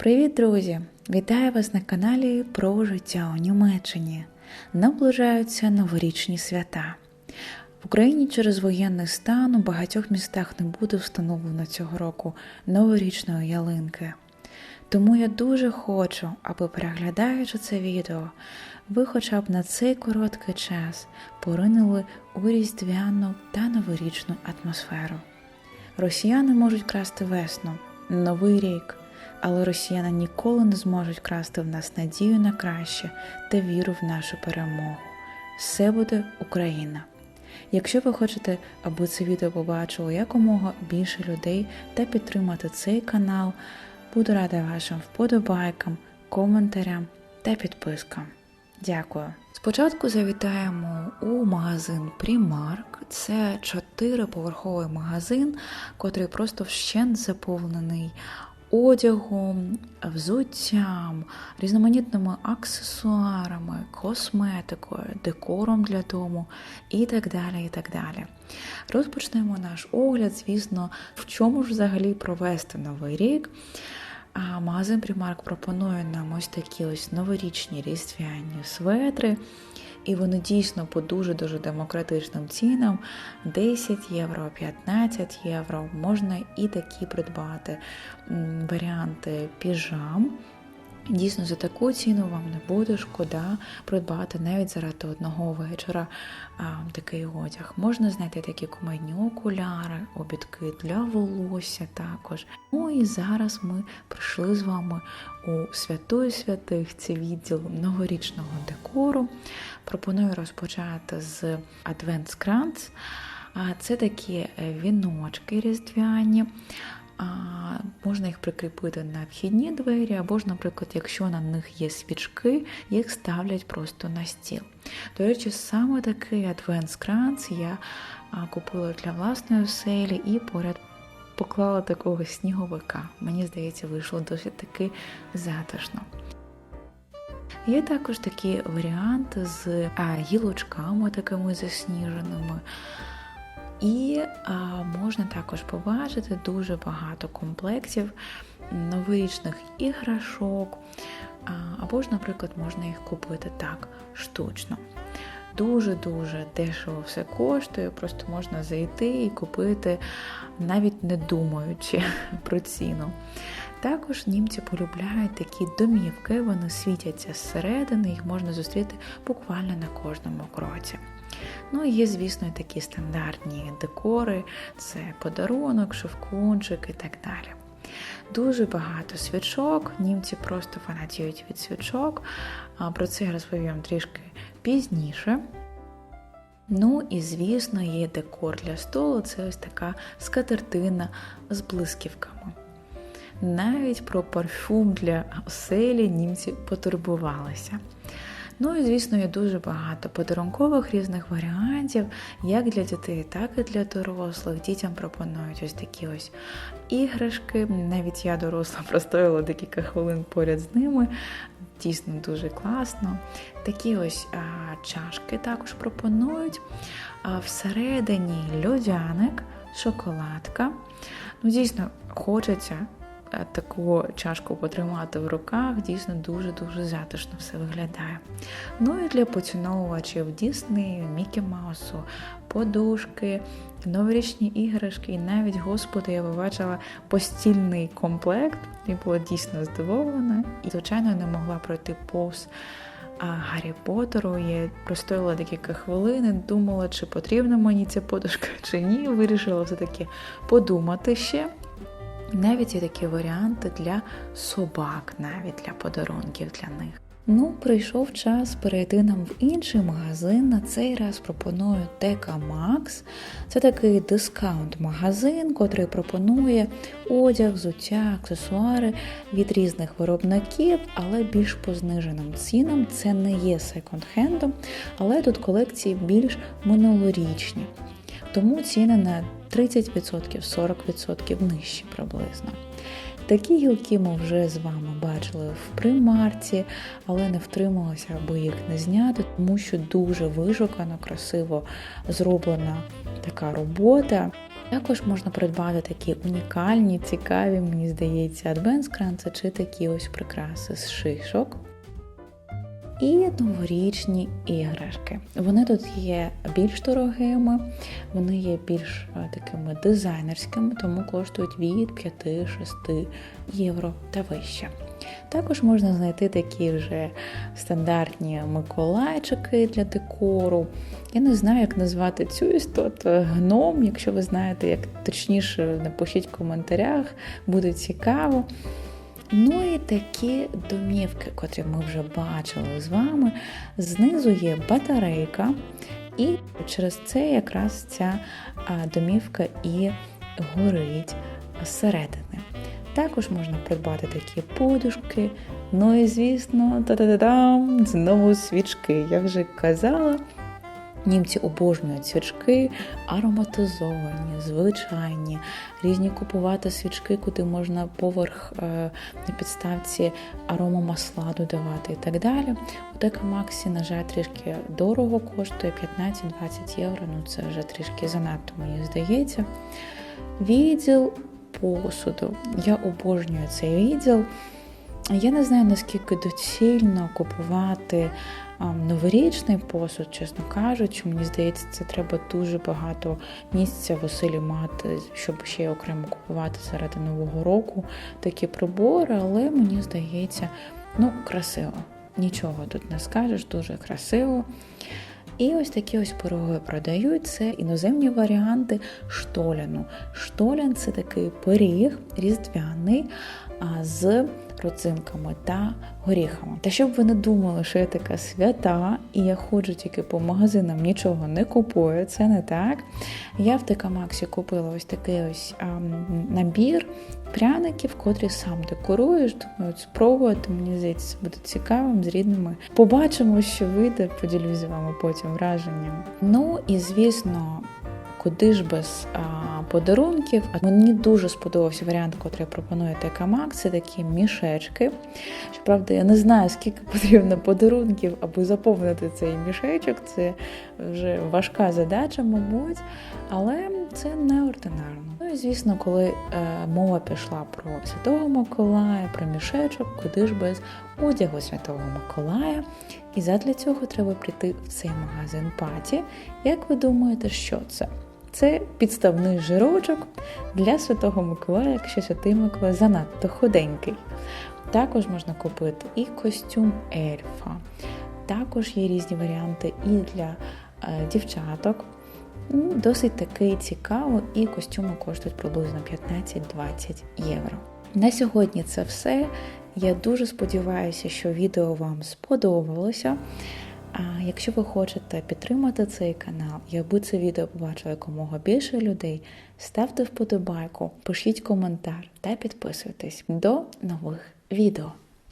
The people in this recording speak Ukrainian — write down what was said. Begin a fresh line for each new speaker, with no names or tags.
Привіт, друзі! Вітаю вас на каналі про життя у Німеччині. Наближаються новорічні свята. В Україні через воєнний стан у багатьох містах не буде встановлено цього року новорічної ялинки. Тому я дуже хочу, аби переглядаючи це відео, ви хоча б на цей короткий час поринули у різдвяну та новорічну атмосферу. Росіяни можуть красти весну, новий рік, але росіяни ніколи не зможуть красти в нас надію на краще та віру в нашу перемогу. Все буде Україна. Якщо ви хочете, аби це відео побачило якомога більше людей та підтримати цей канал, буду рада вашим вподобайкам, коментарям та підпискам. Дякую. Спочатку завітаємо у магазин Primark. Це чотириповерховий магазин, котрий просто вщент заповнений одягом, взуттям, різноманітними аксесуарами, косметикою, декором для дому і так далі. і так далі. Розпочнемо наш огляд, звісно, в чому ж взагалі провести новий рік. А магазин Primark пропонує нам ось такі ось новорічні різдвяні светри. І вони дійсно по дуже-дуже демократичним цінам 10 євро, 15 євро. Можна і такі придбати варіанти піжам. Дійсно, за таку ціну вам не буде шкода придбати навіть заради одного вечора а, такий одяг. Можна знайти такі комедні окуляри, обідки для волосся також. Ну і зараз ми прийшли з вами у святої святих, це відділ новорічного декору. Пропоную розпочати з Advent Kranz. Це такі віночки різдвяні. Можна їх прикріпити на вхідні двері, або ж, наприклад, якщо на них є свічки, їх ставлять просто на стіл. До речі, саме такий адвент-кранц я купила для власної оселі і поряд поклала такого сніговика. Мені здається, вийшло досить таки затишно. Є також такі варіанти з гілочками такими засніженими. І а, можна також побачити дуже багато комплексів новорічних іграшок, а, або ж, наприклад, можна їх купити так штучно. Дуже-дуже дешево все коштує, просто можна зайти і купити, навіть не думаючи про ціну. Також німці полюбляють такі домівки, вони світяться зсередини, їх можна зустріти буквально на кожному кроці. Ну і є, звісно, такі стандартні декори, це подарунок, шовкунчик і так далі. Дуже багато свічок, німці просто фанатіють від свічок. Про це я розповім трішки пізніше. Ну і, звісно, є декор для столу це ось така скатертина з блисківками. Навіть про парфум для оселі німці потурбувалися. Ну і, звісно, є дуже багато подарункових різних варіантів, як для дітей, так і для дорослих. Дітям пропонують ось такі ось іграшки. Навіть я доросла простояла декілька хвилин поряд з ними. Дійсно дуже класно. Такі ось а, чашки також пропонують. А всередині льодяник, шоколадка. Ну, дійсно, хочеться таку чашку потримати в руках, дійсно дуже-дуже затишно все виглядає. Ну і для поціновувачів Діснею, Мікі Маусу, подушки, новорічні іграшки, і навіть, господи, я побачила постільний комплект і була дійсно здивована. І, звичайно, не могла пройти повз. А Гаррі Поттеру я простояла декілька хвилин, думала, чи потрібна мені ця подушка, чи ні. Вирішила все-таки подумати ще. Навіть є такі варіанти для собак, навіть для подарунків для них. Ну, прийшов час перейти нам в інший магазин. На цей раз пропоную Тека Макс. Це такий дискаунт-магазин, котрий пропонує одяг, взуття, аксесуари від різних виробників, але більш по зниженим цінам. Це не є секонд-хендом, але тут колекції більш минулорічні. Тому ціни на 30%, 40% нижчі приблизно. Такі гілки ми вже з вами бачили в примарці, але не втрималася, аби їх не зняти, тому що дуже вишукано, красиво зроблена така робота. Також можна придбати такі унікальні, цікаві, мені здається, адвенскранци чи такі ось прикраси з шишок. І новорічні іграшки. Вони тут є більш дорогими, вони є більш е, такими дизайнерськими, тому коштують від 5-6 євро та вище. Також можна знайти такі вже стандартні миколайчики для декору. Я не знаю, як назвати цю істоту гном. Якщо ви знаєте, як точніше, напишіть в коментарях, буде цікаво. Ну і такі домівки, котрі ми вже бачили з вами. Знизу є батарейка, і через це якраз ця домівка і горить зсередини. Також можна придбати такі подушки. Ну і звісно, та-та-та-дам, знову свічки. Я вже казала. Німці обожнюють свічки, ароматизовані, звичайні, різні купувати свічки, куди можна поверх е, на підставці аромамасла додавати і так далі. У Дека Максі, на жаль, трішки дорого коштує 15-20 євро. Ну це вже трішки занадто, мені здається. Відділ посуду. Я обожнюю цей відділ. Я не знаю, наскільки доцільно купувати новорічний посуд, чесно кажучи, мені здається, це треба дуже багато місця в мати, щоб ще окремо купувати серед нового року такі прибори, але мені здається, ну, красиво. Нічого тут не скажеш, дуже красиво. І ось такі ось пироги продають. Це іноземні варіанти штоляну. Штолян це такий пиріг різдвяний з родзинками та горіхами. Та щоб ви не думали, що я така свята, і я ходжу тільки по магазинам, нічого не купую, це не так. Я в ТК Максі купила ось такий ось а, набір пряників, котрі сам декоруєш. Думаю, спробувати, мені здається, буде цікавим з рідними. Побачимо, що вийде, поділюсь з вами потім враженням. Ну і звісно. Куди ж без а, подарунків? А мені дуже сподобався варіант, який пропонує ТК Це такі мішечки. Щоправда, я не знаю, скільки потрібно подарунків, аби заповнити цей мішечок. Це вже важка задача, мабуть, але це неординарно. Ну і звісно, коли е, мова пішла про Святого Миколая, про мішечок, куди ж без одягу Святого Миколая. І задля цього треба прийти в цей магазин паті. Як ви думаєте, що це? Це підставний жирочок для Святого Миколая, якщо Святий Миколай занадто худенький. Також можна купити і костюм ельфа. Також є різні варіанти і для е, дівчаток. Досить такий цікаво, і костюми коштують приблизно 15-20 євро. На сьогодні це все. Я дуже сподіваюся, що відео вам сподобалося. А якщо ви хочете підтримати цей канал, і аби це відео побачило якомога більше людей, ставте вподобайку, пишіть коментар та підписуйтесь до нових відео.